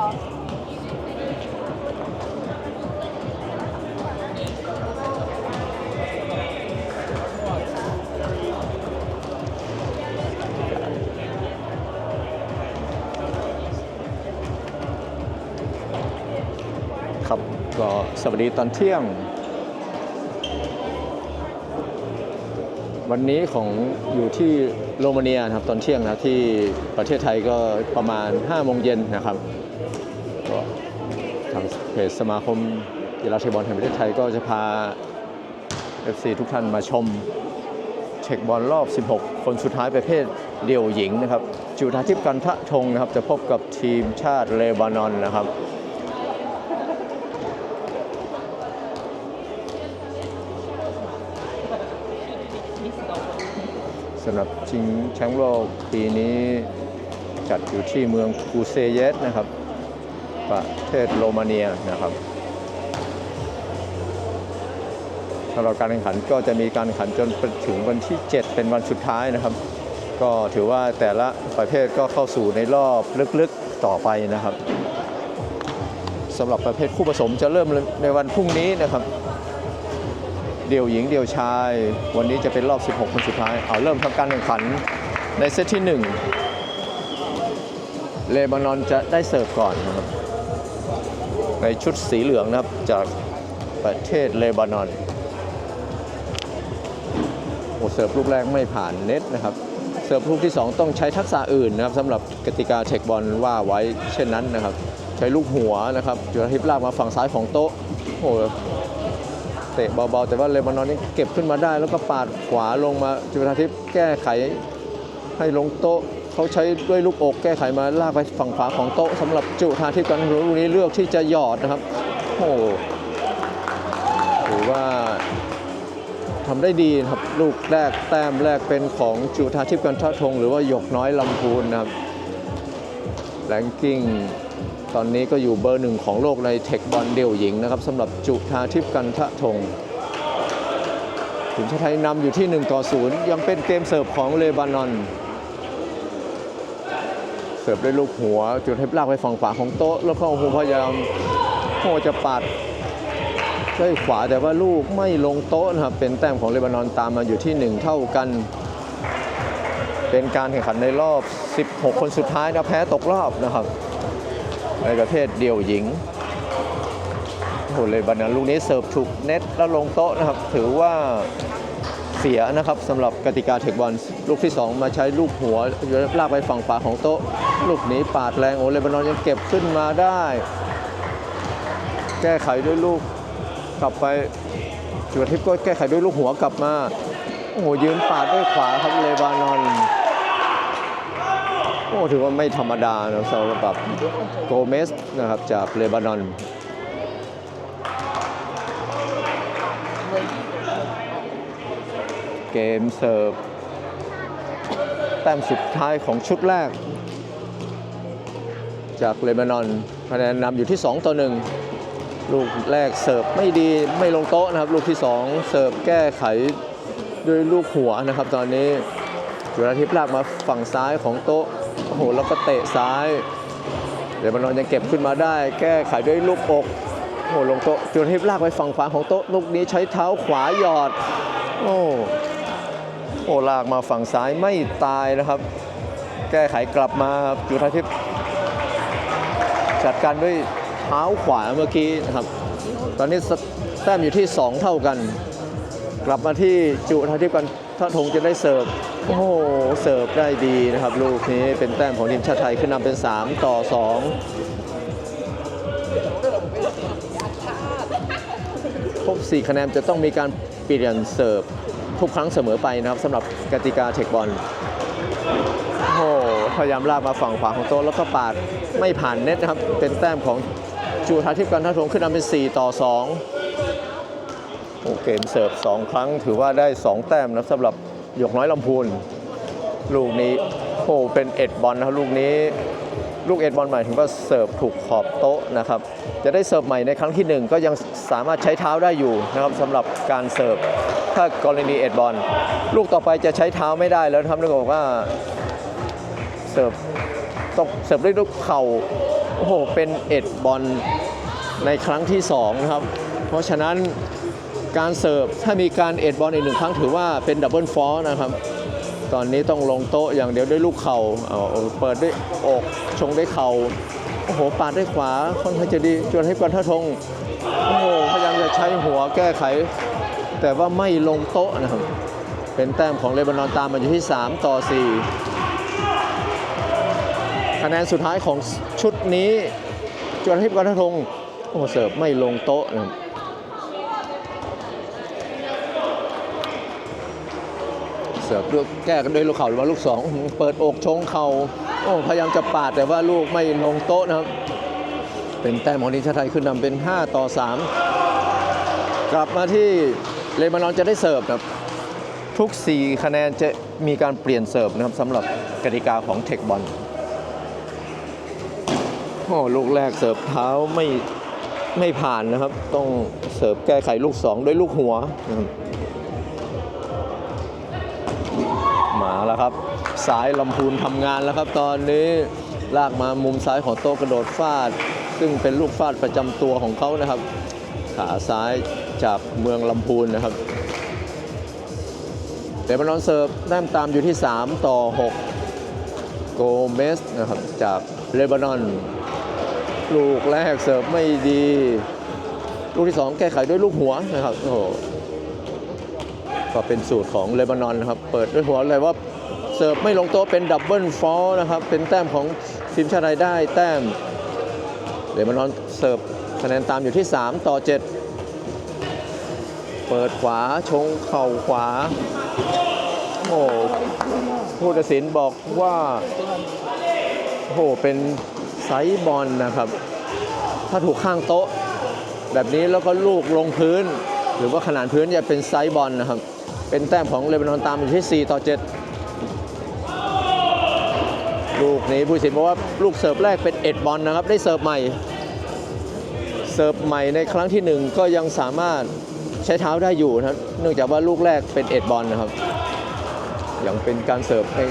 ครับก็สวัสดีตอนเที่ยง วันนี้ของอยู่ที่โรมาเนียนะครับตอนเที่ยงนะที่ประเทศไทยก็ประมาณ5โมงเย็นนะครับ จสมาคมกีฬาเทคบอลแห่งประเทศไทยก็จะพา FC ทุกท่านมาชมเช็คบอลรอบ 16 คนสุดท้ายประเภทเดี่ยวหญิงนะครับ จุธาทิพย์กันทะทงนะครับ จะพบกับทีมชาติเลบานอนนะครับสำหรับชิงแชมป์โลกปีนี้จัดอยู่ที่เมืองกูเซเยสนะครับ ประเทศโรมาเนียนะครับสำหรับการแข่งขันก็จะมีการแข่งขันจนไปถึงวันที่ 7 เป็นวันสุดท้ายนะครับ ก็ถือว่าแต่ละประเภทก็เข้าสู่ในรอบลึกๆต่อไปนะครับสำหรับประเภทคู่ผสมจะเริ่มในวันพรุ่งนี้นะครับ เดี่ยวหญิงเดี่ยวชาย วันนี้จะเป็นรอบ 16 คนสุดท้ายเอาเริ่มทำการแข่งขันในเซตที่ 1 เลบานอนจะได้เสิร์ฟก่อนนะครับ ในชุดสีเหลืองนะครับจากประเทศเลบานอนโอ้เสิร์ฟลูกแรกไม่ผ่านเน็ตนะครับ เสิร์ฟลูกที่ 2 ต้องใช้ทักษะอื่นนะครับสำหรับกติกาเทคบอลว่าไว้เช่นนั้นนะครับ ใช้ลูกหัวนะครับจุลทิพย์ลากมาฝั่งซ้ายของโต๊ะโอ้เตะเบาๆ แต่ว่าเลบานอนนี่เก็บขึ้นมาได้ แล้วก็ปาดขวาลงมาจุลทิพย์แก้ไขให้ลงโต๊ะ เขาใช้ด้วยลูกอกแก้ไขมาลากไปฝั่งขวาของโต๊ะสำหรับจุธาทิพย์กันลูกนี้เลือกที่จะหยอดนะครับ โอ้ถือว่าทำได้ดีครับลูกแรกแต้มแรกเป็นของจุธาทิพย์กันทะทง หรือว่าหยกน้อยลำพูนนะครับแรงกิ้งตอนนี้ก็อยู่เบอร์หนึ่งของโลกในเทคบอลเดี่ยวหญิงนะครับสำหรับจุธาทิพย์กันทะทงทีมชาติไทยนำอยู่ที่1ต่อ0ยังเป็นเกมเสิร์ฟของเลบานอน เสิร์ฟด้วยลูกหัว จุดให้ลากไปฝั่งขวาของโต๊ะ แล้วก็โอ้โหพยายามโอ้จะปาดด้วยขวาแต่ว่าลูกไม่ลงโต๊ะนะครับเป็นแต้มของเลบานอนตามมาอยู่ที่ 1 เท่ากัน เป็นการแข่งขันในรอบ 16 คนสุดท้ายนะแพ้ตกรอบนะครับ ในประเภทเดี่ยวหญิงโอ้โหเลบานอนลูกนี้เสิร์ฟถูกเน็ตแล้วลงโต๊ะนะครับ ถือว่า เสียนะครับสำหรับกติกาเทคบอลลูกที่ 2 มาใช้ลูกหัวลากไปฝั่งขวาของโต๊ะ ลูกนี้ปาดแรงโอเลบานอนยังเก็บขึ้นมาได้ แก้ไขด้วยลูกกลับไปจุลทิพย์ก็แก้ไขด้วยลูกหัวกลับมาโอ้โหยืนปาดด้วยขวาครับเลบานอน โอ้ถือว่าไม่ธรรมดานะสำหรับโกเมสนะครับจากเลบานอน เกมเสิร์ฟแต้มสุดท้ายของชุดแรก จากเลบานอนคะแนนนำอยู่ที่ 2 ต่อ 1 ลูกแรกเสิร์ฟไม่ดีไม่ลงโต๊ะนะครับ ลูกที่ 2 เสิร์ฟแก้ไขด้วยลูกหัวนะครับ ตอนนี้จุฬาทิพย์ลากมาฝั่งซ้ายของโต๊ะโอ้โหแล้วก็เตะซ้ายเดี๋ยวมันนอนยังเก็บขึ้นมาได้ แก้ไขด้วยลูกอกโอ้โหลงโต๊ะจุฬาทิพย์ลากไปฝั่งขวาของโต๊ะลูกนี้ใช้เท้าขวาหยอด โอ้ โอ้ลากมาฝั่งซ้ายไม่ตายนะครับ แก้ไขกลับมาบจุฬาทิพย์จัดการด้วยเท้าขวาเมื่อกี้นะครับ ตอนนี้แต้มอยู่ที่ 2 เท่ากัน กลับมาที่จุธาทิพย์กันท่าทงจะได้เสิร์ฟโอ้โหเสิร์ฟได้ดีนะครับ ลูกนี้เป็นแต้มของทีมชาติไทยขึ้นนำเป็น 3 ต่อ 2 ครบ 4 คะแนนจะต้องมีการเปลี่ยนเสิร์ฟ ทุกครั้งเสมอไปนะครับสำหรับกติกาเทคบอลโอ้โหพยายามลากมาฝั่งขวาของโต๊ะแล้วก็ปาดไม่ผ่านเน็ตนะครับ เป็นแต้มของจูธาทิพย์กันทัทงขึ้นนำเป็น 4 ต่อ 2 โอเกมเสิร์ฟ 2 ครั้งถือว่าได้ 2 แต้มนะสำหรับหยกน้อยลำพูนลูกนี้โอ้เป็นเอ็ดบอลนะครับลูกนี้ลูกเอ็ดบอลหมายถึงว่าเสิร์ฟถูกขอบโต๊ะนะครับ จะได้เสิร์ฟใหม่ในครั้งที่หนึ่งก็ยังสามารถใช้เท้าได้อยู่นะครับสำหรับการเสิร์ฟ ถ้ากรณีเอ็ดบอลลูกต่อไปจะใช้เท้าไม่ได้แล้วครับเนื่องจากว่าเสิร์ฟตกเสิร์ฟด้วยลูกเข่าโอ้โหเป็นเอ็ดบอลในครั้งที่สองนะครับเพราะฉะนั้นการเสิร์ฟถ้ามีการเอ็ดบอลอีกหนึ่งครั้งถือว่าเป็นดับเบิลฟอร์นะครับ ตอนนี้ต้องลงโต๊ะอย่างเดียวด้วยลูกเข่าเอาเปิดด้วยอกชงด้วยเข่าโอ้โหปาดด้วยขวาค่อนข้างจะดีจนให้กวนท่าทงโอ้โหพยายามจะใช้หัวแก้ไข แต่ว่าไม่ลงโต๊ะนะครับ เป็นแต้มของเลบานอนตามมาอยู่ที่ 3 ต่อ 4 คะแนนสุดท้ายของชุดนี้จวนให้กวนท่าทงโอ้เสิร์ฟไม่ลงโต๊ะนะครับเสิร์ฟด้วยแก้กันด้วยลูกเข่าหรือว่าลูกสองเปิดอกชงเข่าโอ้พยายามจะปาดแต่ว่าลูกไม่ลงโต๊ะนะครับ เป็นแต้มของทีมชาติไทยขึ้นนำเป็น 5 ต่อ 3 กลับมาที่ เลบานอนจะได้เสิร์ฟครับ ทุก 4 คะแนนจะมีการเปลี่ยนเสิร์ฟนะครับสำหรับกติกาของเทคบอลโอ้ลูกแรกเสิร์ฟเท้าไม่ไม่ผ่านนะครับ ต้องเสิร์ฟแก้ไขลูก 2 ด้วยลูกหัวนะครับมาแล้วครับ สายลำพูนทำงานแล้วครับ ตอนนี้ลากมามุมซ้ายของโต๊ะกระโดดฟาด ซึ่งเป็นลูกฟาดประจำตัวของเขานะครับ ขาซ้าย จากเมืองลำพูนนะครับเดบานอนเสิร์ฟแต้มตามอยู่ที่ 3 ต่อ 6 โกเมสนะครับจากเลบานอน ลูกแรกเสิร์ฟไม่ดี ลูกที่ 2 แก้ไขด้วยลูกหัวนะครับโอ้โหก็เป็นสูตรของเลบานอนนะครับ เปิดด้วยหัวเลยว่าเสิร์ฟไม่ลงโต๊ะเป็นดับเบิลฟอลนะครับ เป็นแต้มของทีมชาติไทยได้แต้มเลบานอนเสิร์ฟคะแนนตามอยู่ที่ 3 ต่อ 7 เปิดขวาชงเข่าขวา โอ้ผู้ตัดสินบอกว่า โอ้โห เป็นไซส์บอลนะครับ ถ้าถูกข้างโต๊ะ แบบนี้แล้วก็ลูกลงพื้น หรือว่าขนาดพื้นจะเป็นไซส์บอลนะครับ เป็นแต้มของเลบานอนตามอยู่ที่ 4 ต่อ 7 ลูกนี้ผู้ตัดสินบอกว่าลูกเสิร์ฟแรกเป็นเอ็ดบอลนะครับ ได้เสิร์ฟใหม่ เสิร์ฟใหม่ในครั้งที่หนึ่งก็ยังสามารถ ใช้เท้าได้อยู่นะครับ เนื่องจากว่าลูกแรกเป็นเอ็ดบอลนะครับ อยังเป็นการเสิร์ฟให้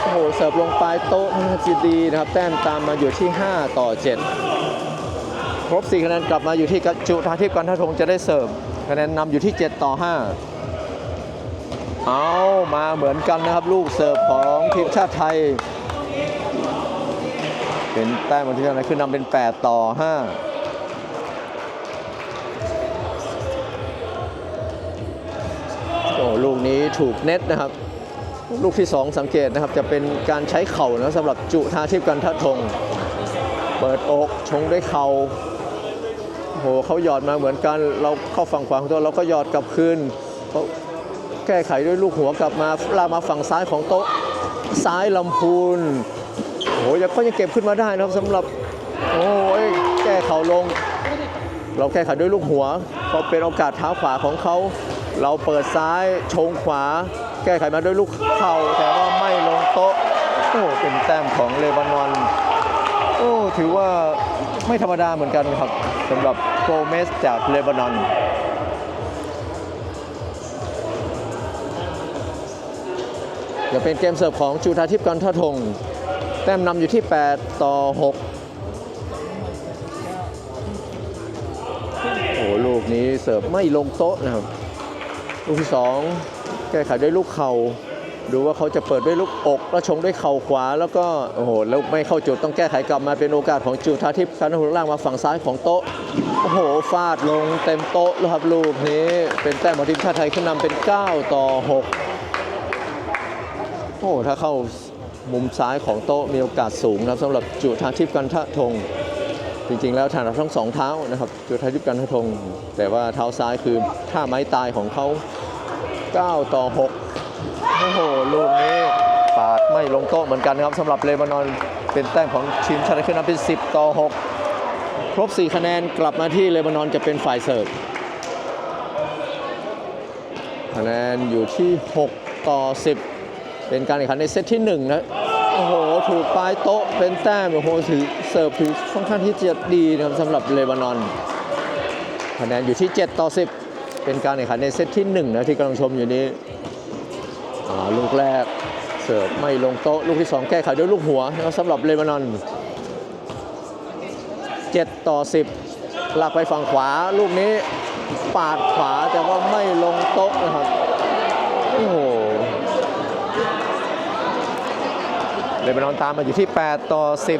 โอ้โหเสิร์ฟลงปลายโต๊ะจะดีนะครับ แต้มตามมาอยู่ที่ 5 ต่อ 7 ครบ 4 คะแนนกลับมาอยู่ที่กัจจุธาทิพย์กันทะทงจะได้เสิร์ฟคะแนนนำอยู่ที่ 7 ต่อ 5 เอามาเหมือนกันนะครับ ลูกเสิร์ฟของทีมชาติไทย เป็นแต้มทีมชาติไทยขึ้นนำเป็น 8 ต่อ 5 นี้ถูกเน็ตนะครับ ลูกที่ 2 สังเกตนะครับ จะเป็นการใช้เข่านะสำหรับจุธาทิพย์กันทะทง เปิดอกชงด้วยเข่าโหเขาหยอดมาเหมือนกัน เราเข้าฝั่งขวาของตัวเราก็หยอดกลับคืนเขาแก้ไขด้วยลูกหัวกลับมาลามาฝั่งซ้ายของโต๊ะซ้ายลำพูนโอ้โหยังก็ยังเก็บขึ้นมาได้นะครับสำหรับโอ้ยแก้เข่าลง เราแก้ไขด้วยลูกหัวพอเป็นโอกาสเท้าขวาของเขา เราเปิดซ้ายชงขวา แก้ไขมาด้วยลูกเข่าแต่ว่าไม่ลงโต๊ะโอ้เป็นแต้มของเลบานอนโอ้ถือว่าไม่ธรรมดาเหมือนกันครับสำหรับโกเมสจากเลบานอนจะเป็นเกมเสิร์ฟของจูธาทิพย์กันทะทง แต้มนำอยู่ที่ 8 ต่อ 6 โอ้ลูกนี้เสิร์ฟไม่ลงโต๊ะนะครับ ลูกที่2แก้ไขด้วยลูกเข่าดูว่าเขาจะเปิดด้วยลูกอกแล้วชงด้วยเข่าขวา แล้วก็โอ้โหแล้วไม่เข้าจุดต้องแก้ไขกลับมาเป็นโอกาสของจูธาทิพย์คันหุล่างมาฝั่งซ้ายของโต๊ะโอ้โหฟาดลงเต็มโต๊ะแล้วครับลูกนี้เป็นแต้มของทีมชาติไทยขึ้นนำเป็น 9 ต่อ 6 โอ้ถ้าเข้ามุมซ้ายของโต๊ะมีโอกาสสูงนะครับสำหรับจุธาทิพย์กันทะทง จริงๆ แล้วถนัดทั้งสองเท้านะครับจุธาทิพย์กันทะทงแต่ว่าเท้าซ้ายคือท่าไม้ตายของเขา 9 ต่อ 6 โอ้โห ลูกนี้ปาดไม่ลงโต๊ะเหมือนกันครับสำหรับเลบานอนเป็นแต้มของทีมชาติขึ้นนำเป็น 10 ต่อ 6 ครบ 4 คะแนนกลับมาที่เลบานอนจะเป็นฝ่ายเสิร์ฟคะแนนอยู่ที่ 6 ต่อ 10 เป็นการแข่งขันในเซตที่1นะ โอ้โห ถูกปลายโต๊ะเป็นแต้ม โอ้โหถือเสิร์ฟถือค่อนข้างที่จะดีนะครับสำหรับเลบานอน คะแนนอยู่ที่ 7 ต่อ 10 เป็นการแข่งขันในเซตที่ 1 นะที่กำลังชมอยู่นี้ลูกแรกเสิร์ฟไม่ลงโต๊ะ ลูกที่ 2 แก้ไขด้วยลูกหัวนะครับสำหรับเลบานอน 7 ต่อ 10หลักไปฝั่งขวา ลูกนี้ปาดขวาแต่ว่าไม่ลงโต๊ะนะครับ โอ้โห เลบานอนตามมาอยู่ที่ 8 ต่อ 10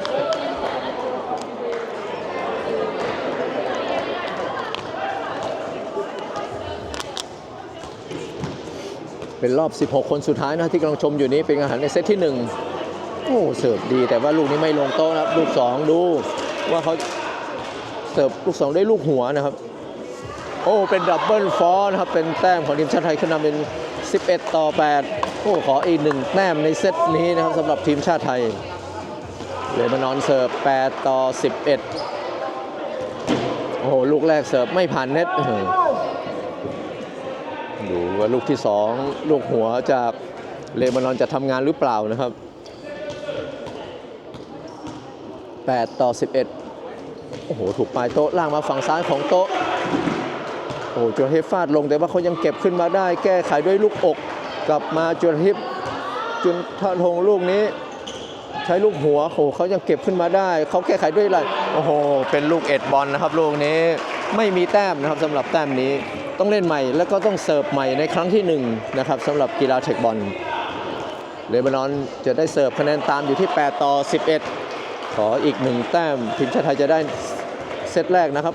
เป็นรอบ 16 คนสุดท้ายนะที่กำลังชมอยู่นี้เป็นอาหารในเซตที่ 1 โอ้เสิร์ฟดีแต่ว่าลูกนี้ไม่ลงโต๊ะนะครับ ลูก 2 ดูว่าเขาเสิร์ฟลูก 2 ได้ลูกหัวนะครับ โอ้ เป็นดับเบิลฟอร์นะครับ เป็นแต้มของทีมชาติไทยขึ้นนำเป็น 11 ต่อ 8 โอ้ขออีกหนึ่งแต้มในเซตนี้นะครับสำหรับทีมชาติไทยเลบานอนเสิร์ฟ8ต่อ 11 โอ้โห ลูกแรกเสิร์ฟไม่ผ่านเน็ตดูว่าลูกที่ 2 ลูกหัวจากเลบานอนจะทำงานหรือเปล่านะครับ 8 ต่อ 11 โอ้โห ถูกปลายโต๊ะล่างมาฝั่งซ้ายของโต๊ะ โอ้โหจูราเฮฟฟาดลงแต่ว่าเขายังเก็บขึ้นมาได้แก้ไขด้วยลูกอก กลับมาจูราเฮฟจุนทะทงลูกนี้ ใช้ลูกหัวโหเขายังเก็บขึ้นมาได้ เขาแก้ไขด้วยอะไรโอ้โห เป็นลูกเอ็ดบอลนะครับลูกนี้ไม่มีแต้มนะครับสำหรับแต้มนี้ต้องเล่นใหม่แล้วก็ต้องเสิร์ฟใหม่ในครั้งที่หนึ่งนะครับสำหรับกีฬาเทคบอลเลบานอนจะได้เสิร์ฟคะแนนตามอยู่ที่ 8 ต่อ 11 ขออีกหนึ่งแต้มทีมชาติไทยจะได้เซตแรกนะครับ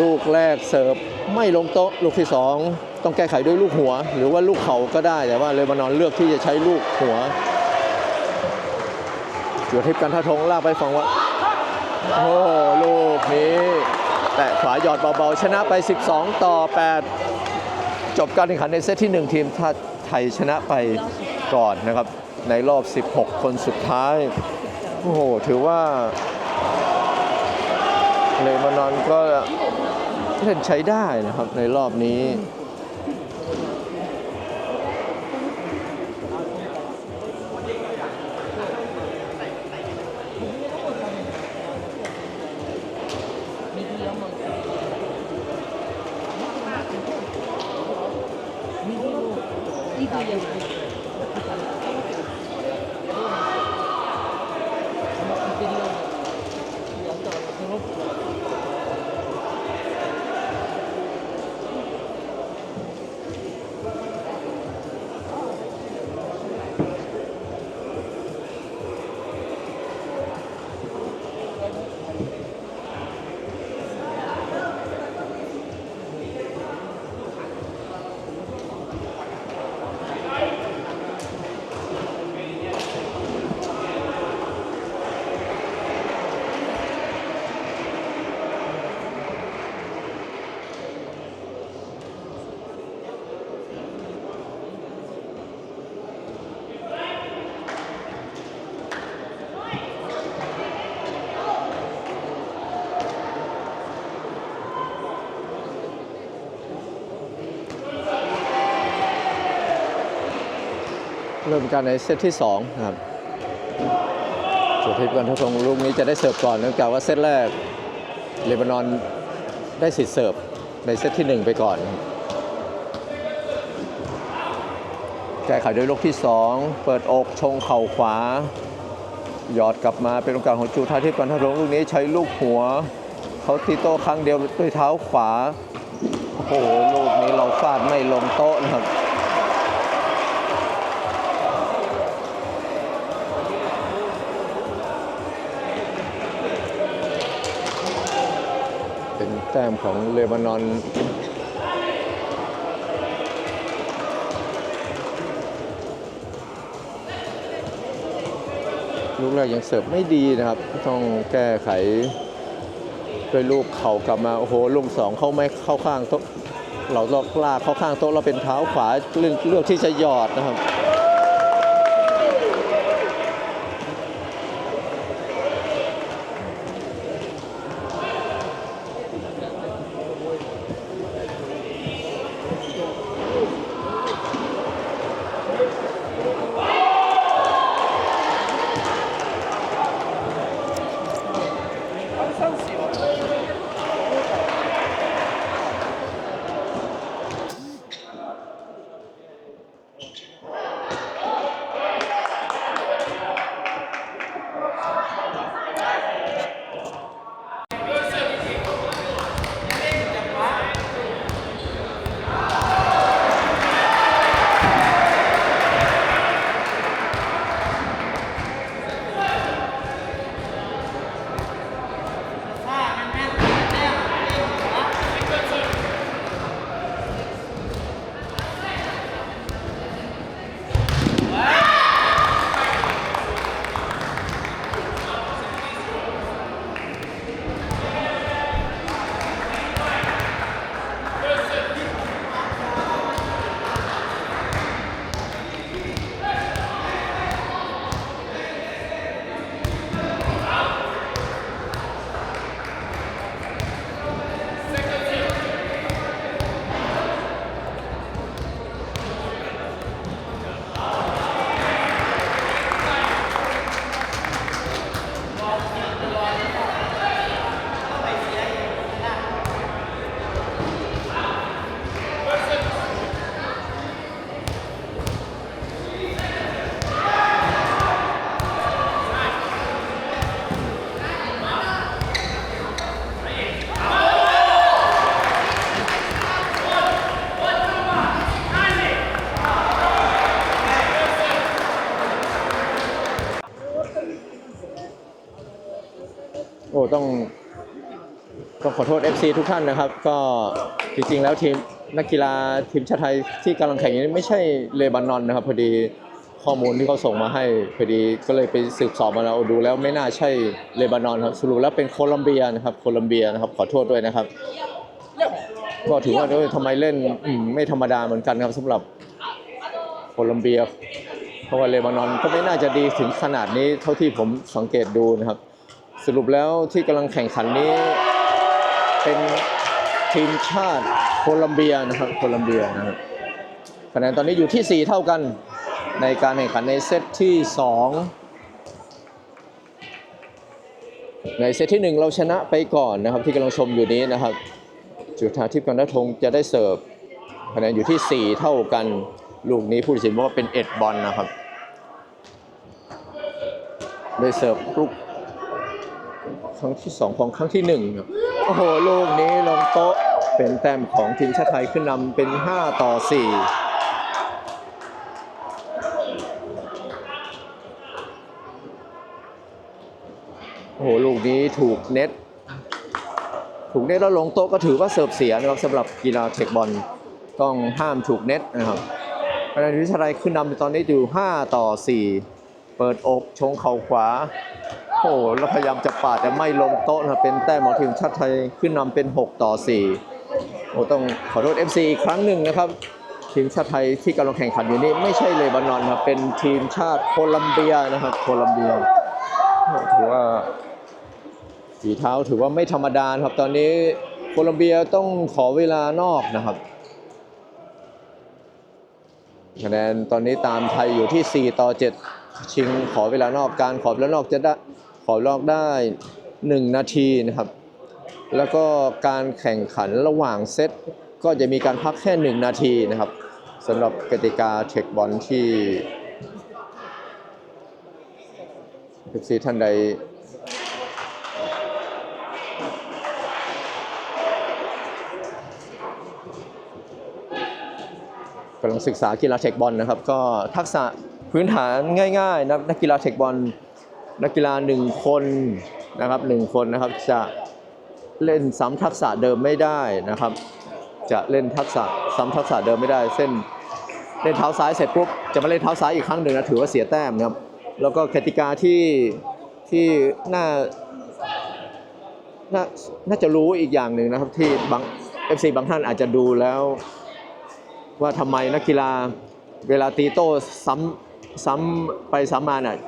ลูกแรกเสิร์ฟไม่ลงโต๊ะลูกที่ 2 ต้องแก้ไขด้วยลูกหัว หรือว่าลูกเข่าก็ได้แต่ว่าเลบานอนเลือกที่จะใช้ลูกหัวจุดทิพย์กันท่าทงลากไปฝั่งว่าโอ้ลูกนี้แตะขวาหยอดเบาๆ ชนะไป 12 ต่อ 8 จบการแข่งขันในเซตที่ 1 ทีมชาติไทยชนะไปก่อนนะครับ ในรอบ 16 คนสุดท้าย โอ้โห ถือว่าเลบานอนก็เล่นใช้ได้นะครับในรอบนี้ เริ่ มการในเซตที่2นะครับจุดทิพย์กันทศงลูกนี้จะได้เสิร์ฟก่อนเนื่องจากว่าเซตแรกเลบานอนได้สิทธิ์เสิร์ฟในเซตที่ 1 ไปก่อน แก้ไขด้วยลูกที่ 2 เปิดอกชงเข่าขวา หยอดกลับมาเป็นโอกาสของจูทาทิพย์กันทศงลูกนี้ใช้ลูกหัว เขาตีโต้ครั้งเดียวด้วยเท้าขวา โอ้โหลูกนี้เราฟาดไม่ลงโต๊ะนะครับ แต้มของเลบานอนลูกแรกยังเสิร์ฟไม่ดีนะครับ ต้องแก้ไขด้วยลูกเข่ากลับมาโอ้โหลูกสองเข้าไม่เข้าข้างโต๊ะเราลอกลากเข้าข้างโต๊ะเราเป็นเท้าขวาเลือกที่จะหยอดนะครับ โทษ FC ทุกท่านนะครับ ก็จริงๆแล้วทีมนักกีฬาทีมชาติไทยที่กำลังแข่งอยู่นี้ไม่ใช่เลบานอนนะครับ พอดีข้อมูลที่เขาส่งมาให้พอดีก็เลยไปสืบสอบมาแล้วดูแล้วไม่น่าใช่เลบานอนครับสรุปแล้วเป็นโคลัมเบียนะครับโคลัมเบียนะครับขอโทษด้วยนะครับ ก็ถือว่าเอ้ยทำไมเล่นมไม่ธรรมดาเหมือนกันครับสำหรับโคลัมเบีย เพราะว่าเลบานอนก็ไม่น่าจะดีถึงขนาดนี้เท่าที่ผมสังเกตดูนะครับ สรุปแล้วที่กำลังแข่งขันนี้ เป็นทีมชาติโคลัมเบียนะครับ โคลัมเบียนะครับคะแนนตอนนี้อยู่ที่ 4 เท่ากันในการแข่งขันในเซตที่ 2 ในเซตที่ 1 เราชนะไปก่อนนะครับ ที่กำลังชมอยู่นี้นะครับ จุธาทิพย์กันทธงจะได้เสิร์ฟคะแนนอยู่ที่ 4 เท่ากัน ลูกนี้ผู้ตัดสินบอกว่าเป็นเอ็ดบอลนะครับ ได้เสิร์ฟลูกครั้งที่สองของครั้งที่หนึ่งครับ อ้โห ลูกนี้ลงโต๊ะ เป็นแต้มของทีมชาติไทยขึ้นนำเป็น 5 ต่อ 4โอ้โห ลูกนี้ถูกเน็ต ถูกเน็ตแล้วลงโต๊ะก็ถือว่าเสิร์ฟเสียนะครับสำหรับกีฬาเทคบอล ต้องห้ามถูกเน็ตนะครับคะแนนทีมชาติไทยขึ้นนำตอนนี้อยู่ 5 ต่อ 4 เปิดอกชงเข่าขวา โอ้โหแล้วพยายามจะปาดแต่ไม่ลงโต๊ะนะเป็นแต้มของทีมชาติไทยขึ้นนำเป็น 6 ต่อ 4 โอ้ต้องขอโทษ FC อีกครั้งหนึ่งนะครับ ทีมชาติไทยที่กำลังแข่งขันอยู่นี่ไม่ใช่เลบานอนครับเป็นทีมชาติโคลัมเบียนะครับโคลัมเบียถือว่าฝีเท้าถือว่าไม่ธรรมดาครับตอนนี้โคลัมเบียต้องขอเวลานอกนะครับคะแนนตอนนี้ตามไทยอยู่ที่ 4 ต่อ 7 ชิงขอเวลานอกการขอเวลานอกจะได้ขอลอกได้ 1 นาทีนะครับ แล้วก็การแข่งขันระหว่างเซตก็จะมีการพักแค่ 1 นาทีนะครับสำหรับกติกาเทคบอลที่เอฟซีท่านใดกำลังศึกษากีฬาเทคบอลนะครับ ก็ทักษะ พื้นฐานง่ายๆนะนักกีฬาเทคบอลนักกีฬาหนึ่งคนนะครับหนึ่งคนนะครับจะเล่นซ้ำทักษะเดิมไม่ได้นะครับ จะเล่นทักษะซ้ำทักษะเดิมไม่ได้ เส้นเล่นเท้าซ้ายเสร็จปุ๊บจะมาเล่นเท้าซ้ายอีกครั้งหนึ่งนะถือว่าเสียแต้มนะครับ แล้วก็กติกาที่ที่น่าน่าน่าจะรู้อีกอย่างหนึ่งนะครับที่บาง FC บางท่านอาจจะดูแล้ว ว่าทำไมนักกีฬาเวลาตีโต้ซ้ำ ซ้ำไปซ้ำมาน่ะ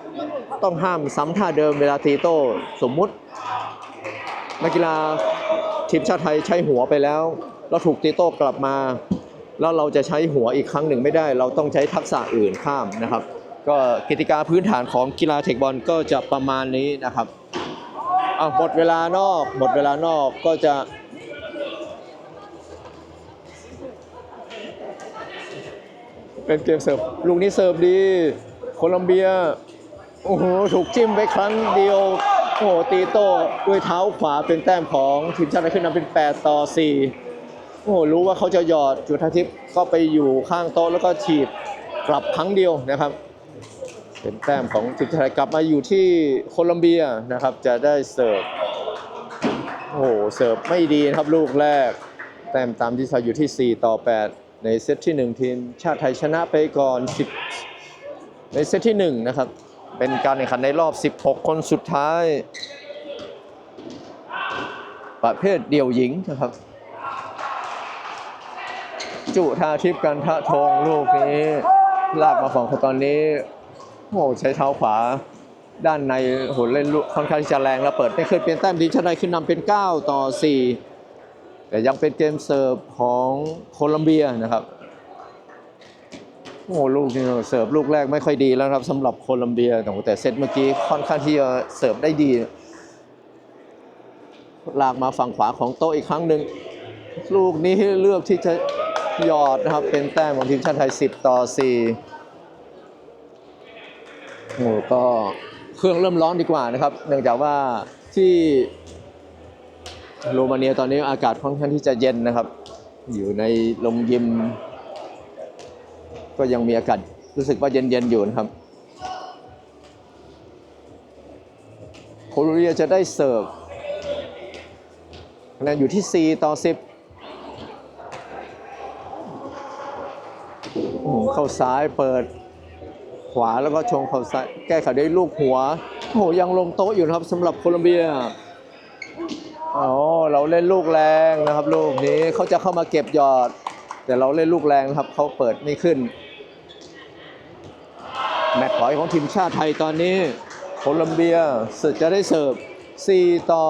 ต้องห้ามซ้ำท่าเดิมเวลาตีโต้สมมุตินักกีฬาทีมชาติไทยใช้หัวไปแล้ว เราถูกตีโต้กลับมา แล้วเราจะใช้หัวอีกครั้งหนึ่งไม่ได้ เราต้องใช้ทักษะอื่นข้ามนะครับ ก็กติกาพื้นฐานของกีฬาเทคบอลก็จะประมาณนี้นะครับอะหมดเวลานอกหมดเวลานอกก็จะ เป็นเกมเสิร์ฟลูกนี้เสิร์ฟดี โคลัมเบีย โอ้โห ถูกจิ้มไปครั้งเดียว โอ้โห ตีโต้ด้วยเท้าขวาเป็นแต้มของทีมชาติไทยขึ้นนำเป็น 8 ต่อ 4 โอ้โห รู้ว่าเขาจะหยอดจุธาทิพย์ก็ไปอยู่ข้างโต๊ะแล้วก็ถีบกลับครั้งเดียวนะครับ เป็นแต้มของทีมชาติไทยกลับมาอยู่ที่โคลัมเบียนะครับ จะได้เสิร์ฟ โอ้โห เสิร์ฟไม่ดีนะครับลูกแรก แต้มตามที่ไทยอยู่ที่ 4 ต่อ 8 ในเซตที่ 1 ทีมชาติไทยชนะไปก่อน 10 ในเซตที่1นะครับเป็นการแข่งขันในรอบ 16 คนสุดท้าย ประเภทเดี่ยวหญิงนะครับ จุธาทิพย์กันทะทองลูกนี้ลากมาฝั่งเขาตอนนี้โอ้โหใช้เท้าขวาด้านในโหเล่นลูกค่อนข้างที่จะแรงแล้วเปิดไม่เคยเปลี่ยนแต้มทีมชาติไทยขึ้นนำเป็น 9 ต่อ 4 แต่ยังเป็นเกมเสิร์ฟของโคลัมเบียนะครับโอ้ลูกนี่เสิร์ฟลูกแรกไม่ค่อยดีแล้วครับสำหรับโคลัมเบียแต่เซตเมื่อกี้ค่อนข้างที่จะเสิร์ฟได้ดี ลากมาฝั่งขวาของโต๊ะอีกครั้งหนึ่งลูกนี้เลือกที่จะหยอดนะครับเป็นแต้มของทีมชาติไทย 10 ต่อ 4โอ้ก็เครื่องเริ่มร้อนดีกว่านะครับ เนื่องจากว่าที่ โรมาเนียตอนนี้อากาศค่อนข้างที่จะเย็นนะครับ อยู่ในลมยิม ก็ยังมีอากาศรู้สึกว่าเย็นๆอยู่นะครับโคลอเบียจะได้เสิร์ฟคะแนนอยู่ที่ 4 ต่อ 10 เข้าซ้ายเปิดขวาแล้วก็ชงเข้าซ้าย แก้ไขได้ลูกหัว โอ้โหยังลงโต๊ะอยู่นะครับสำหรับโคลอมเบีย อ๋อเราเล่นลูกแรงนะครับ ลูกนี้เขาจะเข้ามาเก็บยอด แต่เราเล่นลูกแรงนะครับเขาเปิดไม่ขึ้นแมตช์ถอยของทีมชาติไทยตอนนี้โคลอมเบียสิร์ฟจะได้เสิร์ฟ 4 ต่อ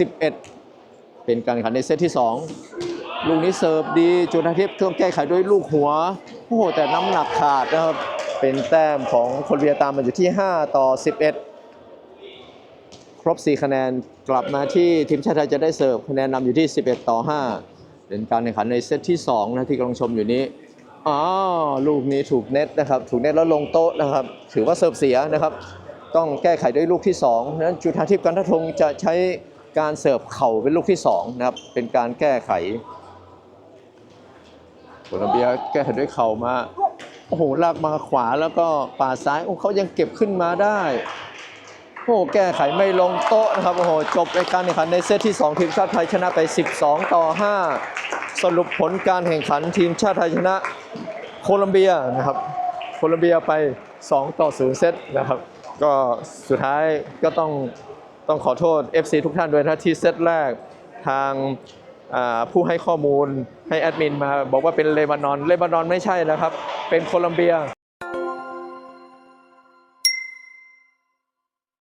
11 เป็นการแข่งขันในเซตที่ 2 ลูกนี้เสิร์ฟดีจุนาทิพย์ต้องแก้ไขด้วยลูกหัวโอ้โหแต่น้ำหนักขาดนะครับ เป็นแต้มของโคลอมเบียตามมาอยู่ที่ 5 ต่อ 11 ครบ 4 คะแนนกลับมาที่ทีมชาติไทยจะได้เสิร์ฟคะแนนนำอยู่ที่ 11 ต่อ 5 เป็นการแข่งขันในเซตที่ 2 นะที่กำลังชมอยู่นี้อ๋อลูกนี้ถูกเน็ตนะครับ ถูกเน็ตแล้วลงโต๊ะนะครับ ถือว่าเสิร์ฟเสียนะครับ ต้องแก้ไขด้วยลูกที่2นั้นจุธาทิพย์กันททงจะใช้การเสิร์ฟเข่าเป็นลูกที่2นะครับ เป็นการแก้ไขโคลอมเบียแก้ไขด้วยเข่ามา โอ้โห ลากมาขวาแล้วก็ป่าซ้ายโอ้เขายังเก็บขึ้นมาได้ โอ้โหแก้ไขไม่ลงโต๊ะนะครับโอ้โหจบรายการแข่งขันในเซตที่ 2 ทีมชาติไทยชนะไป 12 ต่อ 5 สรุปผลการแข่งขันทีมชาติไทยชนะ โคลอมเบียนะครับ โคลอมเบียไป 2 ต่อ 0 เซตนะครับ ก็สุดท้ายก็ต้องต้องขอโทษ FC ทุกท่านด้วยนะที่เซตแรกทางผู้ให้ข้อมูลให้แอดมินมาบอกว่าเป็นเลบานอน เลบานอนไม่ใช่นะครับ เป็นโคลอมเบีย